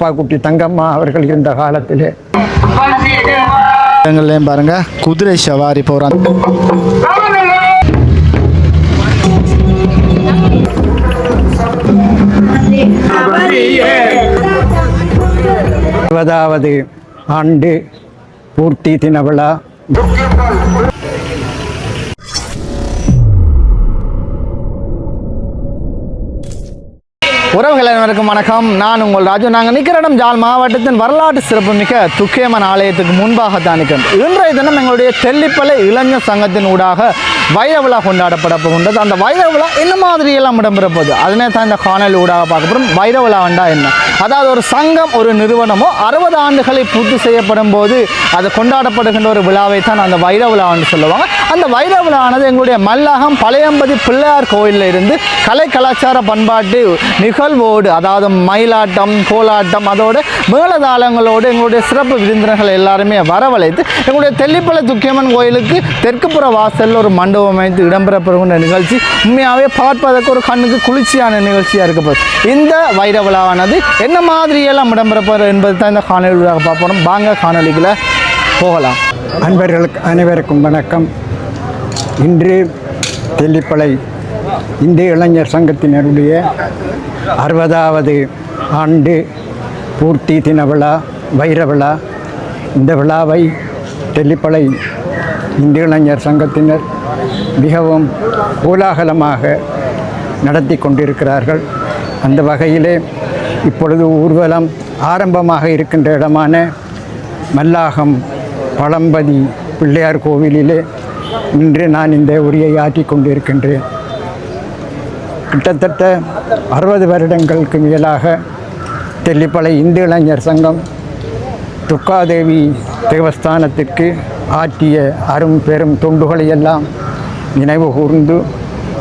அப்பா குட்டி தங்கம்மா அவர்கள் இருந்த காலத்தில். இடங்கள்லையும் பாருங்க குதிரை சவாரி போகிறாங்க இருபதாவது ஆண்டு பூர்த்தி தின உறவுகள் அனைவருக்கும் வணக்கம். நான் உங்கள் ராஜு. நாங்கள் நிற்கிற இடம் ஜால் மாவட்டத்தின் வரலாற்று சிறப்புமிக்க துக்கியம்மன் ஆலயத்துக்கு முன்பாக தான் நிற்கிறோம் இன்றைய தினம் எங்களுடைய தெல்லிப்பலை இளைஞர் சங்கத்தின் ஊடாக வைர விழா கொண்டாடப்பட போகின்றது. அந்த வைர விழா என்ன மாதிரியெல்லாம் இடம்பெற போகுது? அதனே தான் இந்த காணொலி ஊடாக பார்க்க போகிறோம் வைர விழா வண்டா என்ன? அதாவது ஒரு சங்கம் ஒரு நிறுவனமோ அறுபது ஆண்டுகளை பூர்த்தி செய்யப்படும் போது அது கொண்டாடப்படுகின்ற ஒரு விழாவை தான் அந்த வைர விழான்னு சொல்லுவாங்க. அந்த வைர விழானது எங்களுடைய மல்லாகம் பழையம்பதி பிள்ளையார் கோயிலில் இருந்து கலை கலாச்சார பண்பாட்டு நிகழ்வோடு அதாவது மயிலாட்டம் கோலாட்டம் அதோடு மேலதாளங்களோடு எங்களுடைய சிறப்பு விருந்தினர்கள் எல்லாருமே வரவழைத்து எங்களுடைய தெல்லிப்பள துக்கியம்மன் கோயிலுக்கு தெற்குப்புற வாசலில் ஒரு மண்டபம் அமைத்து இடம்பெறப்படுகின்ற நிகழ்ச்சி. உண்மையாகவே பார்ப்பதற்கு ஒரு கண்ணுக்கு குளிர்ச்சியான நிகழ்ச்சியாக இருக்க போகுது இந்த வைர விழாவானது என்ன மாதிரியெல்லாம் இடம்பெறப்போகிறது என்பது தான் இந்த காணொலியாக பார்ப்போம். வாங்க காணொலிகளை போகலாம். அன்பர்களுக்கு அனைவருக்கும் வணக்கம். இன்று தெல்லிப்பளை இந்திய இளைஞர் சங்கத்தினருடைய அறுபதாவது ஆண்டு பூர்த்தி தின விழா வைர விழா. இந்த விழாவை தெல்லிப்பளை இந்திய இளைஞர் சங்கத்தினர் மிகவும் கோலாகலமாக நடத்தி கொண்டிருக்கிறார்கள். அந்த வகையிலே இப்பொழுது ஊர்வலம் ஆரம்பமாக இருக்கின்ற இடமான மல்லாகம் பழம்பதி பிள்ளையார் கோவிலிலே இன்று நான் இந்த உரையை ஆற்றி கொண்டிருக்கின்றேன். கிட்டத்தட்ட அறுபது வருடங்களுக்கு மேலாக தெல்லிப்பளை இந்து இளைஞர் சங்கம் துக்காதேவி தேவஸ்தானத்திற்கு ஆற்றிய அரும் பெரும் தொண்டுகளை எல்லாம் நினைவு கூர்ந்து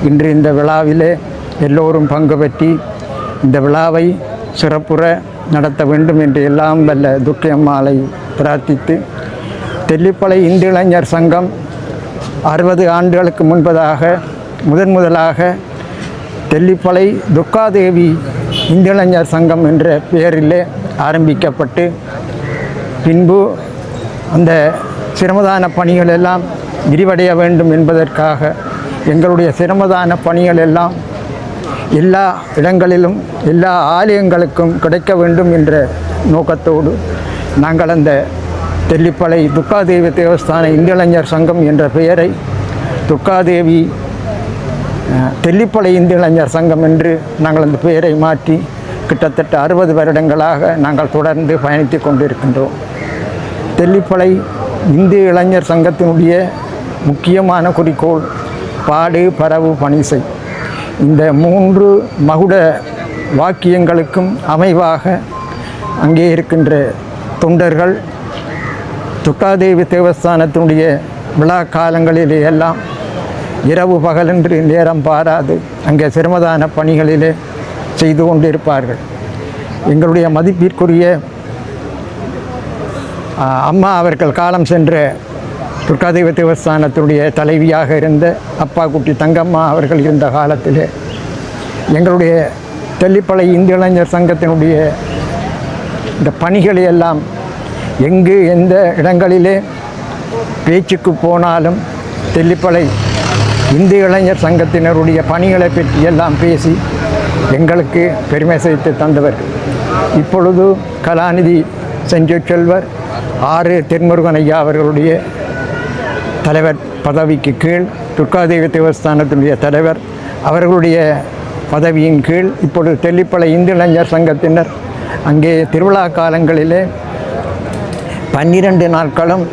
இன்று இந்த விழாவிலே எல்லோரும் பங்கு பெற்றி இந்த விழாவை சிறப்புற நடத்த வேண்டும் என்று எல்லாம் வல்ல துர்க்கையம்மாளை பிரார்த்தித்து தெல்லிப்பளை இந்து இளைஞர் சங்கம் அறுபது ஆண்டுகளுக்கு முன்பதாக முதன் முதலாக தெல்லிப்பளை துர்காதேவி இந்து இளைஞர் சங்கம் என்ற பெயரிலே ஆரம்பிக்கப்பட்டு பின்பு அந்த சிரமதான பணிகள் எல்லாம் விரிவடைய வேண்டும் என்பதற்காக எங்களுடைய சிரமதான பணிகள் எல்லாம் எல்லா இடங்களிலும் எல்லா ஆலயங்களுக்கும் கிடைக்க வேண்டும் என்ற நோக்கத்தோடு நாங்கள் அந்த தெல்லிப்பளை துர்காதேவி தேவஸ்தான இந்தியளைஞர் சங்கம் என்ற பெயரை துர்காதேவி தெல்லிப்பளை இந்து இளைஞர் சங்கம் என்று நாங்கள் அந்த பெயரை மாற்றி கிட்டத்தட்ட அறுபது வருடங்களாக நாங்கள் தொடர்ந்து பயணித்து கொண்டிருக்கின்றோம். தெல்லிப்பளை இந்திய இளைஞர் சங்கத்தினுடைய முக்கியமான குறிக்கோள் பாடு பரவு பணிசை. இந்த மூன்று மகுட வாக்கியங்களுக்கும் அமைவாக அங்கே இருக்கின்ற தொண்டர்கள் துர்காதேவி தேவஸ்தானத்தினுடைய விழா காலங்களிலே எல்லாம் இரவு பகலென்று நேரம் பாராது அங்கே சிரமதான பணிகளிலே செய்து கொண்டிருப்பார்கள். எங்களுடைய மதிப்பிற்குரிய அம்மா அவர்கள் காலம் சென்ற துர்காதேவ தேவஸ்தானத்தினுடைய தலைவியாக இருந்த அப்பா குட்டி தங்கம்மா அவர்கள் இருந்த காலத்தில் எங்களுடைய தெல்லிப்பளை இந்து இளைஞர் சங்கத்தினுடைய இந்த பணிகளை எல்லாம் எங்கு எந்த இடங்களிலே பேச்சுக்கு போனாலும் தெல்லிப்பளை இந்து இளைஞர் சங்கத்தினருடைய பணிகளை பற்றி எல்லாம் பேசி எங்களுக்கு பெருமை சேர்த்து தந்தவர் இப்பொழுது கலாநிதி செஞ்சு செல்வர் ஆறு தென்முருகன் ஐயா அவர்களுடைய தலைவர் பதவிக்கு கீழ் துர்காதேவி தேவஸ்தானத்தினுடைய தலைவர் அவர்களுடைய பதவியின் கீழ் இப்பொழுது தெல்லிப்பள இந்து இளைஞர் சங்கத்தினர் அங்கே திருவிழா காலங்களிலே பன்னிரண்டு நாட்களும்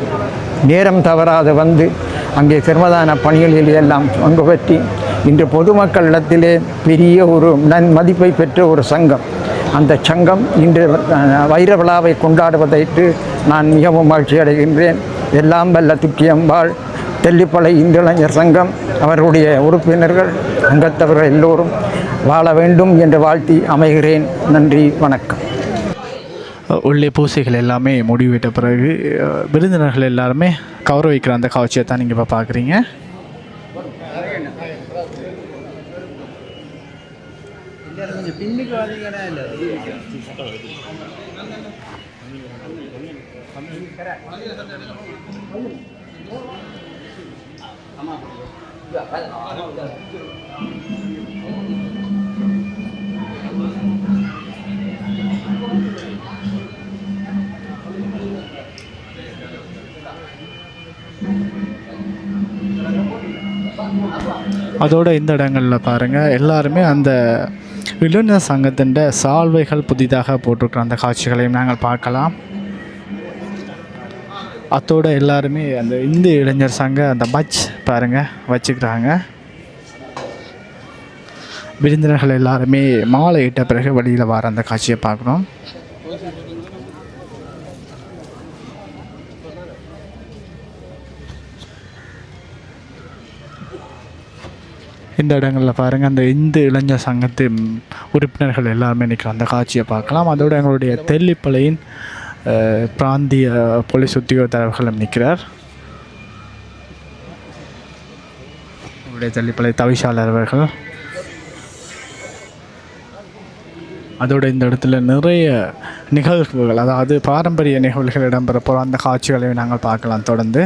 நேரம் தவறாது வந்து அங்கே சிரமதான பணிகளில் எல்லாம் பங்கு பற்றி இன்று பொதுமக்களிடத்திலே பெரிய ஒரு நன் மதிப்பை பெற்ற ஒரு சங்கம். அந்த சங்கம் இன்று வைர விழாவை கொண்டாடுவதற்கு நான் மிகவும் மகிழ்ச்சி அடைகின்றேன் எல்லாம் வல்ல துக்கியம்பாள் தெல்லிப்பளை இந்து இளைஞர் சங்கம் அவர்களுடைய உறுப்பினர்கள் அங்கத்தவர்கள் எல்லோரும் வாழ வேண்டும் என்று வாழ்த்தி அமைகிறேன். நன்றி வணக்கம். உள்ளே பூசைகள் எல்லாமே முடிவிட்ட பிறகு விருந்தினர்கள் எல்லாருமே கௌரவிக்கிற அந்த காட்சியை தான் நீங்கள் இப்போ பார்க்குறீங்க அதோட இந்த இடங்களில் பாருங்கள் எல்லாருமே அந்த இளைஞர் சங்கத்தின் சால்வைகள் புதிதாக போட்டிருக்கிற அந்த காட்சிகளையும் நாங்கள் பார்க்கலாம். அதோட எல்லாருமே அந்த இந்து இளைஞர் சங்க அந்த பட்ச் பாருங்கள் வச்சுக்கிறாங்க. விருந்தினர்கள் எல்லாருமே மாலை இட்ட பிறகு வழியில் வர அந்த காட்சியை பார்க்குறோம் இந்த இடங்களில் பாருங்கள் அந்த இந்து இளைஞர் சங்கத்தின் உறுப்பினர்கள் எல்லாருமே நிற்கிற அந்த காட்சியை பார்க்கலாம். அதோட எங்களுடைய தெல்லிப்பளையின் பிராந்திய போலீஸ் உத்தியோகத்தரர்களும் நிற்கிறார். உடைய தள்ளிப்பலை தவிசாளர் அவர்கள். அதோட இந்த இடத்துல நிறைய நிகழ்வுகள் அதாவது பாரம்பரிய நிகழ்வுகள் இடம்பெற போகிற அந்த காட்சிகளை நாங்கள் பார்க்கலாம் தொடர்ந்து.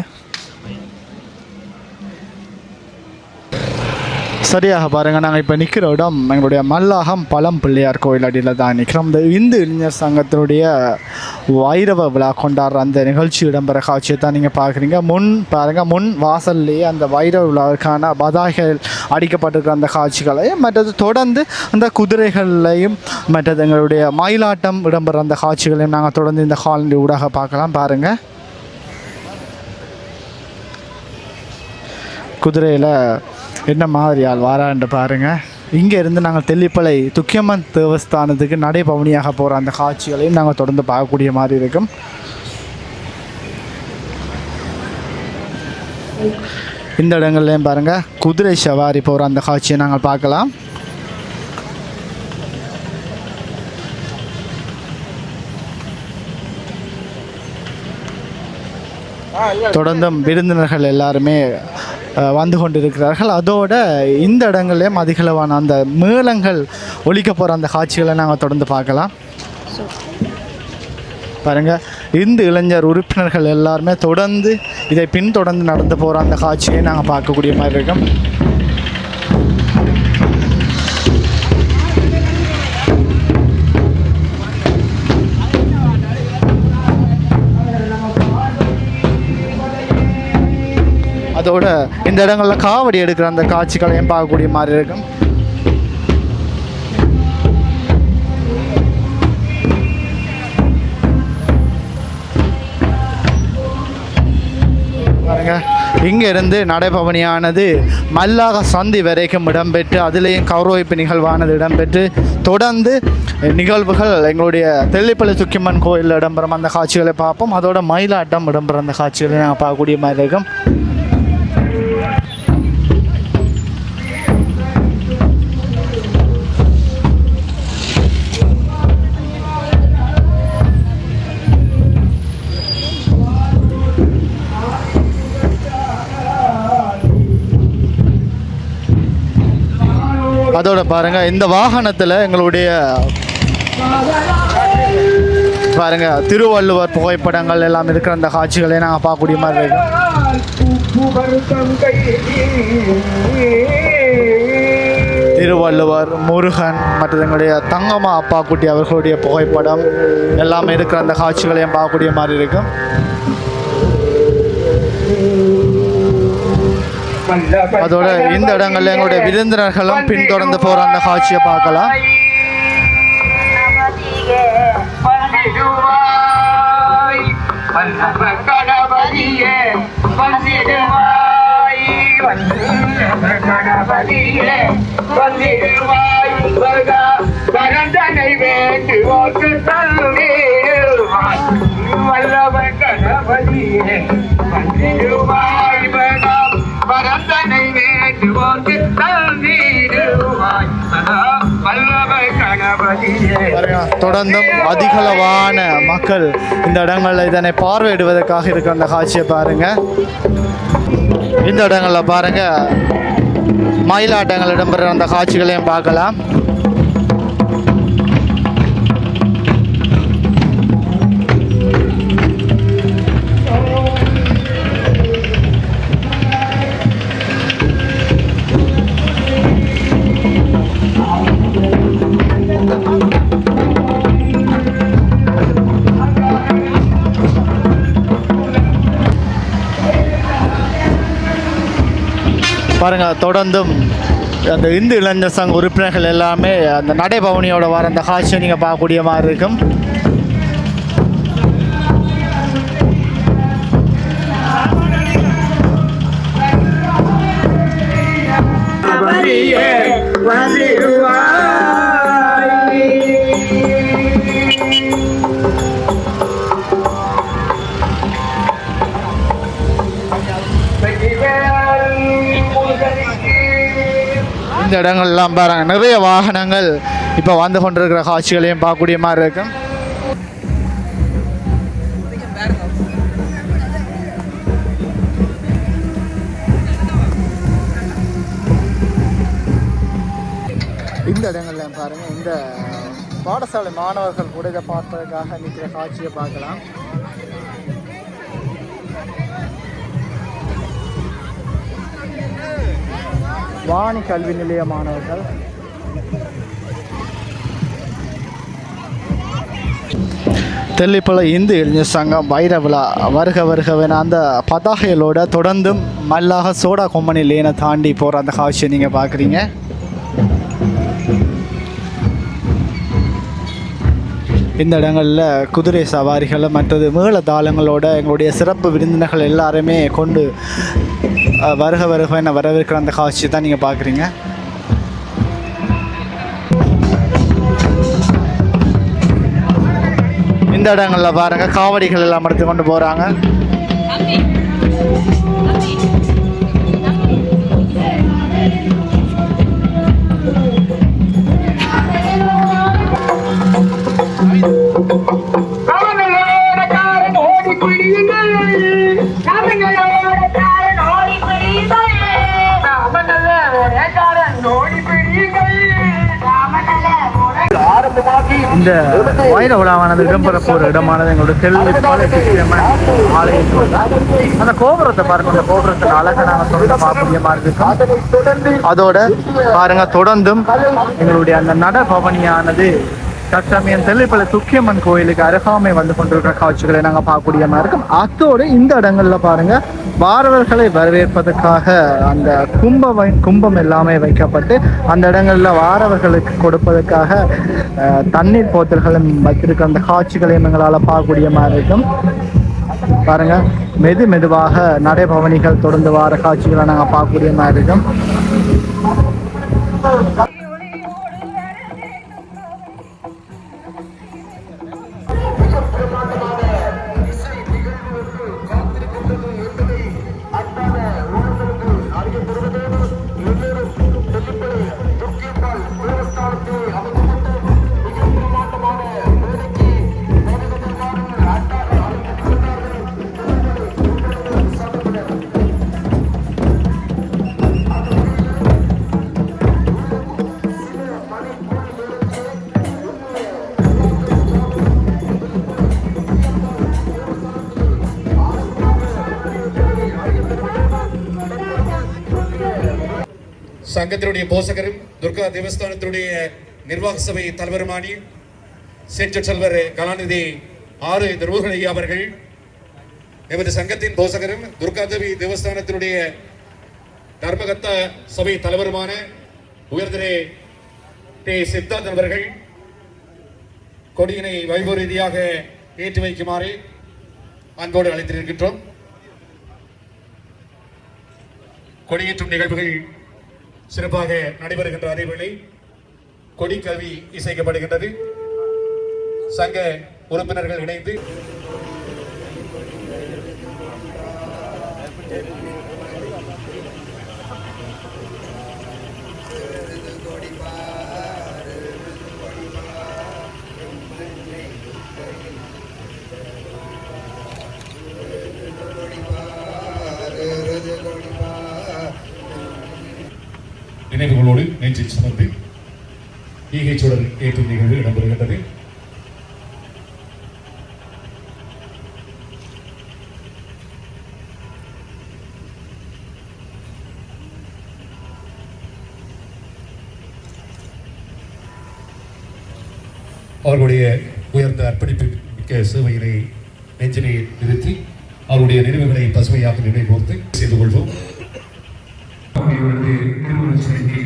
சரியாக பாருங்கள் நாங்கள் இப்போ நிற்கிற இடம் எங்களுடைய மல்லாகம் பழம் பிள்ளையார் கோயில் அடியில் தான் நிற்கிறோம். இந்த இந்து இளைஞர் சங்கத்தினுடைய வைரவ விழா கொண்டாடுற அந்த நிகழ்ச்சி இடம்பெற காட்சியை தான் நீங்கள் பார்க்குறீங்க. முன் பாருங்கள் முன் வாசல்லையே அந்த வைரவ விழாவுக்கான பதாகைகள் அடிக்கப்பட்டிருக்கிற அந்த காட்சிகளையும் மற்றது தொடர்ந்து அந்த குதிரைகள்லையும் மற்றது எங்களுடைய மயிலாட்டம் இடம்பெற அந்த காட்சிகளையும் நாங்கள் தொடர்ந்து இந்த ஹாலின் ஊடாக பார்க்கலாம். பாருங்கள் குதிரையில் என்ன மாதிரி ஆள் வாரான்னு பாருங்கள் இங்கே இருந்து நாங்கள் தெல்லிப்பளை துக்கியம்மன் தேவஸ்தானத்துக்கு நடைபவனியாக போகிற அந்த காட்சிகளையும் நாங்கள் தொடர்ந்து பார்க்கக்கூடிய மாதிரி இருக்கும். இந்த இடங்கள்லையும் பாருங்கள் குதிரை சவாரி போகிற அந்த காட்சியை நாங்கள் பார்க்கலாம். தொடர்ந்தும் விருந்தினர்கள் எல்லாருமே வந்து கொண்டிருக்கிறார்கள். அதோட இந்த இடங்கள்லேயும் அதிகளவான அந்த மேளங்கள் ஒழிக்க போகிற அந்த காட்சிகளை நாங்கள் தொடர்ந்து பார்க்கலாம். பாருங்க இந்து இளைஞர் உறுப்பினர்கள் எல்லாருமே தொடர்ந்து இதை பின்தொடர்ந்து நடந்து போகிற அந்த காட்சியை நாங்கள் பார்க்கக்கூடிய மாதிரி இருக்கும். அதோட இந்த இடங்களில் காவடி எடுக்கிற அந்த காட்சிகளையும் பார்க்கக்கூடிய மாதிரி இருக்கும் பாருங்க இங்க இருந்து நடைபவனியானது மல்லாக சந்தி வரைக்கும் இடம்பெற்று அதிலேயும் கௌரவிப்பு நிகழ்வானது இடம்பெற்று தொடர்ந்து நிகழ்வுகள் எங்களுடைய தெல்லிப்பள்ளி துக்கியம்மன் கோயிலில் இடம்பெறும் அந்த காட்சிகளை பார்ப்போம். அதோட மயிலாட்டம் இடம்பெறும் அந்த காட்சிகளை நாங்கள் பார்க்கக்கூடிய மாதிரி இருக்கும். அதோட பாருங்க இந்த வாகனத்தில் எங்களுடைய பாருங்க திருவள்ளுவர் புகைப்படங்கள் எல்லாம் இருக்கிற அந்த காட்சிகளை நாங்கள் பார்க்கக்கூடிய மாதிரி இருக்கும். திருவள்ளுவர் முருகன் மற்றது எங்களுடைய தங்கம்மா அப்பா குட்டி அவர்களுடைய புகைப்படம் எல்லாமே இருக்கிற அந்த காட்சிகளையும் பார்க்கக்கூடிய மாதிரி இருக்கும். அதோட இந்த இடங்கள்ல எங்களுடைய விருந்தினர்களும் பின்தொடர்ந்து போற அந்த காட்சியை பார்க்கலாம். கணபதியே வந்து கணபதியே வந்திடுவாய் வருகா கரந்தனை வேண்டுவோக்கு தள்ளிடுவாய் வல்லவன் கணபதியே வந்திடுவாய் வருகா பரந்தனை வேண்டுவோக்கு தள்ளிடுவாய் வல்லவன் தொடர்ந்தும் அதிகளவான மக்கள் இந்த இடங்களில் இதனை பார்வையிடுவதற்காக இருக்க அந்த காட்சியை பாருங்க. இந்த இடங்களில் பாருங்க மயிலாட்டங்கள் இடம்பெற அந்த காட்சிகளையும் பார்க்கலாம். பாருங்கள் தொடர்ந்தும் அந்த இந்து இளைஞர் சங்க உறுப்பினர்கள் எல்லாமே அந்த நடைபவனியோட வர அந்த காட்சியை நீங்கள் பார்க்கக்கூடிய மாதிரி இருக்கும் Yeah. இந்த இடங்கள்லாம் பாருங்க. நிறைய வாகனங்கள் இப்போ வந்து கொண்டிருக்கிற காட்சிகளையும் பார்க்கக்கூடிய மாதிரி இருக்கும் இந்த இடங்கள்ல பாருங்க இந்த பாடசாலை மாணவர்கள் கூட இதை பார்ப்பதற்காக நிற்கிற காட்சியை பார்க்கலாம். வாணி கல்வி நிலைய மாணவர்கள் தெல்லிப்பள இந்து இளைஞர் சங்கம் வைர விழா வருக வருகவென அந்த பதாகைகளோட தொடர்ந்தும் மல்லாக சோடா கொம்பனி லேனை தாண்டி போகிற அந்த காட்சியை நீங்கள் பார்க்குறீங்க. இந்த இடங்களில் குதிரை சவாரிகள் மற்றது மேள தாளங்களோட எங்களுடைய சிறப்பு விருந்தினர்கள் எல்லாருமே கொண்டு வருக வருக என்ன வரவேற்கிற அந்த காட்சி தான் நீங்கள் பார்க்குறீங்க. இந்த இடங்களில் பாருங்கள் காவடிகள் எல்லாம் எடுத்து கொண்டு போகிறாங்க இந்த வைர விழாவானது இடம்பெற போகிற இடமானது எங்களோட தெல்லிப்பாலை சிக்கியம்மன் ஆலயம் அந்த கோபுரத்தை பாருங்க அந்த கோபுரத்தின் அழகாக நாங்கள் சொல்ல மாப்பியமாக இருக்கோம். அதோட பாருங்க தொடர்ந்தும் எங்களுடைய அந்த நட பவனியானது தற்சமயம் தெல்லிப்பளை துக்கியம்மன் கோயிலுக்கு அருகாமை வந்து கொண்டிருக்கிற காட்சிகளை நாங்கள் பார்க்கக்கூடிய மாதிரி இருக்கும். அத்தோடு இந்த இடங்கள்ல பாருங்க வாரவர்களை வரவேற்பதற்காக அந்த கும்ப கும்பம் எல்லாமே வைக்கப்பட்டு அந்த இடங்கள்ல வாரவர்களுக்கு கொடுப்பதற்காக தண்ணீர் போத்தல்களும் வைத்திருக்கிற அந்த காட்சிகளையும் எங்களால் பார்க்கக்கூடிய மாதிரி இருக்கும். பாருங்க மெது மெதுவாக நடைபவனிகள் தொடர்ந்து வார காட்சிகளை நாங்கள் பார்க்கக்கூடிய மாதிரி இருக்கும். சங்கத்தினுடைய போசகரும் துர்கா தேவஸ்தானத்தினுடைய நிர்வாக சபை தலைவருமானி சேற்று செல்வர் கலாநிதி ஆறு துருவகன் அவர்கள் எமது சங்கத்தின் போசகரும் துர்கா தேவி தேவஸ்தானத்தினுடைய தர்மகத்த சபை தலைவருமான உயர்திரே டி சித்தார்த் அவர்கள் கொடியினை வைபவ ரீதியாக ஏற்றி வைக்குமாறு அன்போடு அழைத்திருக்கின்றோம். கொடியேற்றும் நிகழ்வுகள் சிறப்பாக நடைபெறுகின்ற அதேவேளை கொடிக்கவி இசைக்கப்படுகின்றது. சங்க உறுப்பினர்கள் இணைந்து நினைவுகளோடு நெஞ்சில் சுமந்து ஈகை சுடர் ஏற்றும் நிகழ்வு இடம்பெறுகின்றது. அவர்களுடைய உயர்ந்த அர்ப்பணிப்பு மிக்க சேவையினை நெஞ்சினை நிறுத்தி அவருடைய நினைவுகளை பசுமையாக நினைவுகூர்த்து செய்து கொள்வோம். சிலைக்கு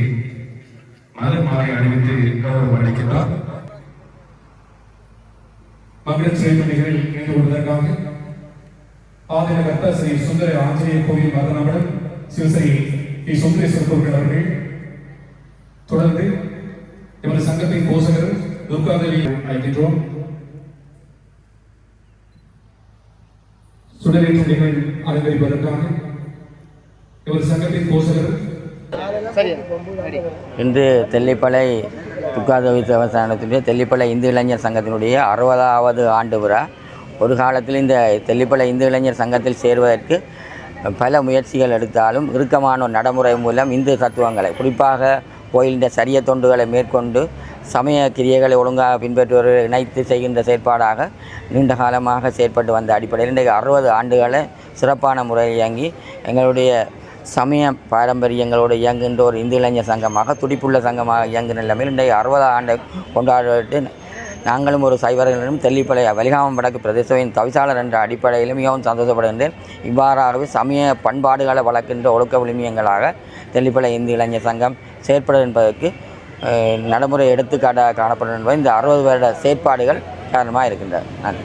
மலர் மாலை அணிவித்து கௌரவம் அளிக்கின்றார். மகளிர் செயல்பணிகளில் இணைந்து கொள்வதற்காக ஆதினகர்த்த ஸ்ரீ சுந்தர ஆஞ்சநேய கோவில் மதனமடம் சிவசை ஸ்ரீ சுந்தரேஸ்வர் கோவில் அவர்கள் தொடர்ந்து எமது சங்கத்தின் போசகர் துர்காதேவி அழைக்கின்றோம். சுடரேற்று நிகழ் அலங்கரிப்பதற்காக எமது சங்கத்தின் போசகர் இன்று தெல்லிப்பளை துக்காதவி தேவஸ்தானத்துடைய தெல்லிப்பளை இந்து இளைஞர் சங்கத்தினுடைய அறுபதாவது ஆண்டு விழா. ஒரு காலத்தில் இந்த தெல்லிப்பளை இந்து இளைஞர் சங்கத்தில் சேர்வதற்கு பல முயற்சிகள் எடுத்தாலும் இறுக்கமான நடைமுறை மூலம் இந்து தத்துவங்களை குறிப்பாக கோயிலின் சரிய தொண்டுகளை மேற்கொண்டு சமய கிரியைகளை ஒழுங்காக பின்பற்றுவதை இணைத்து செய்கின்ற செயற்பாடாக நீண்ட காலமாக செயற்பட்டு வந்த அடிப்படையில் இன்றைக்கு அறுபது ஆண்டுகளை சிறப்பான முறையில் இயங்கி எங்களுடைய சமய பாரம்பரியங்களோடு இயங்குகின்ற ஒரு இந்து இளைஞர் சங்கமாக துடிப்புள்ள சங்கமாக இயங்குகிற நிலைமையில் இன்றைய அறுபது ஆண்டை கொண்டாடிட்டு நாங்களும் ஒரு சைவர்களும் தெல்லிப்பளை வலிகாமம் வடக்கு பிரதேசவின் தவிசாளர் என்ற அடிப்படையிலும் மிகவும் சந்தோஷப்படுகின்றேன். இவ்வாறாகவே சமய பண்பாடுகளை வளர்க்கின்ற ஒழுக்க விளிமியங்களாக தெல்லிப்பளை இந்து இளைஞர் சங்கம் செயற்படும் என்பதற்கு நடைமுறை எடுத்துக்காட்டாக காணப்படும் என்பது இந்த அறுபது வருட செயற்பாடுகள் காரணமாக இருக்கின்றன. நன்றி.